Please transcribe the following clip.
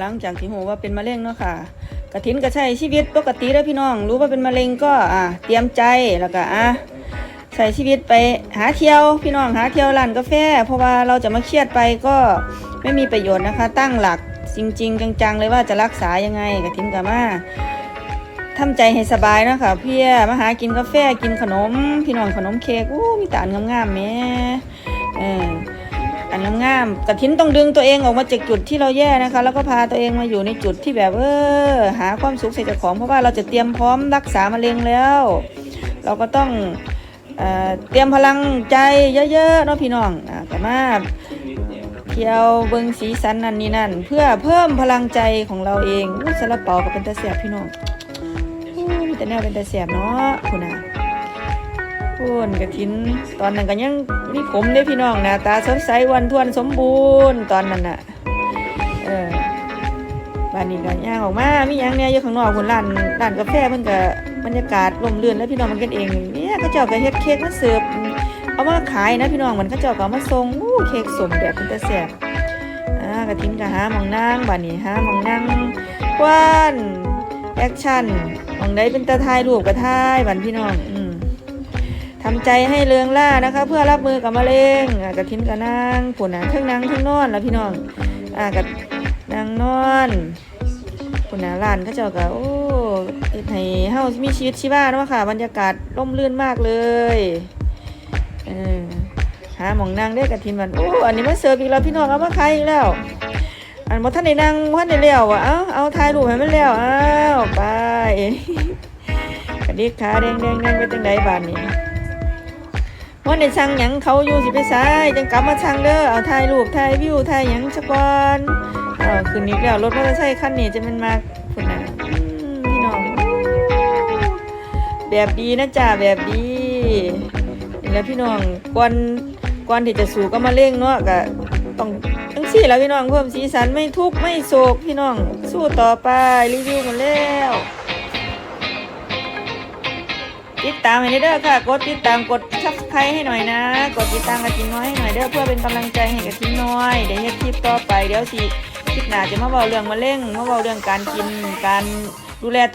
หลังจากที่หูว่าเป็นมะเร็งเนาะค่ะกระถินก็ใช้ชีวิตปกติแล้วพี่น้อง รู้ว่าเป็นมะเร็งก็อะเตรียมใจแล้วก็อะใส่ชีวิตไปหาเที่ยวพี่น้องหาเที่ยวร้านกาแฟ เพราะว่าเราจะมาเครียดไปก็ไม่มีประโยชน์นะคะ ตั้งหลักจริง ๆ จังๆ เลยว่าจะรักษายังไงกระถินกับมาทำใจให้สบายเนาะค่ะเพี่มาหากินกาแฟกินขนม พี่น้องขนมเค้กอู้มีต่อันงามๆแหม่เออ อันงามๆกระถินต้องดึงตัวเองออกมาจากจุดที่เราแย่นะคะ แล้วก็พาตัวเองมาอยู่ในจุดที่แบบเออหาความสุขใส่เจ้าของเพราะว่าเราจะเตรียมพร้อมรักษามะเร็งแล้ว เราก็ต้องเออเตรียมพลังใจเยอะๆเนาะพี่น้องอะแต่มาเที่ยวเบิงสีสันนั่นนี่นั่น เพื่อเพิ่มพลังใจของเราเองอู้ซาลาเปาก็เป็นตาเสียบพี่น้องอู้มีแต่แนวเป็นตาเสียบเนาะคุณน่ะ พูนกระถิน ตอนนั้นก็ยังมีผมเด้พี่น้องหนะตาสดใสวันทวนสมบูรณ์ตอนนั้นน่ะ เออบ้านนี้ก็ย่างออกมามีหยังเนี่ยอยู่ข้างนอกคนร้านร้านกาแฟเพิ่นก็บรรยากาศร่มรื่นแล้วพี่น้องมันกันเองเนี่ยเขาเจ้าก็เฮ็ดเค้กมาเสิร์ฟเอามาขายนะพี่น้องมันเขาเจ้าก็มาส่งอู้เค้กสมแบบเป็นตาแซ่บอ่ากระถินก็หามองนั่งบ้านนี้หามองนั่งกว้านแอคชั่นมองใดเป็นตาถ่ายรูปก็ถ่ายบ้านพี่น้องอื ทำใจให้เลืองล่านะคะ เพื่อรับมือกับมะเร็งกระทิ้นกับนางผุนอะเทั้งนางเทั้งนอนแล้วพี่น้องอะกับนางนอนผุนอะร้านเขาเจ้าก็โอ้เฮ็ดให้เฮามีชีวิตชีวาเนาะค่ะ บรรยากาศร่มรื่นมากเลยเออหาหมองนางได้กระทิ้นมันโอ้อันนี้มาเสิร์ฟอีกแล้วพี่น้องเอามาขายอีกแล้วอันบ่ท่านได้นั่งท่านได้เลี้ยวอะเอาเอาถ่ายรูปให้มันแล้วอ้าวไปกระดิกขาแดงแดงแดงไปจังใดบานนี้ ว่าในสั่งหยังเขาอยู่สิไปซ้ายจังกลับมาสั่งเด้อเอาถ่ายรูปถ่ายวิวถ่ายหยังสะกอนเอาคืนนี้แล้วรถมอเตอร์ไซค์คันนี้จะมันมาคุณน่ะพี่น้องแบบดีนะจ๊ะแบบดีนี่แหล้วพี่น้องก่อนก่อนที่จะสู่ก็มาเร่งเนาะก็ต้องทั้งสี่แล้วพี่น้องเพิ่มสีสันไม่ทุกข์ไม่โศกพี่น้องสู้ต่อไปรีวิวหมดแล้ว ติดตามให้เด้อค่ะ กดติดตามกดซับสไครต์ให้หน่อยนะ กดติดตามกระทิงน้อยให้หน่อยเด้อเพื่อเป็นกำลังใจให้กระทิงน้อยเดี๋ยวเฮ็ดคลิปต่อไปเดี๋ยวสิคลิปหน้าจะมาเบาเรื่องมะเร็งมาเบาเรื่องการกินการดูแลตัว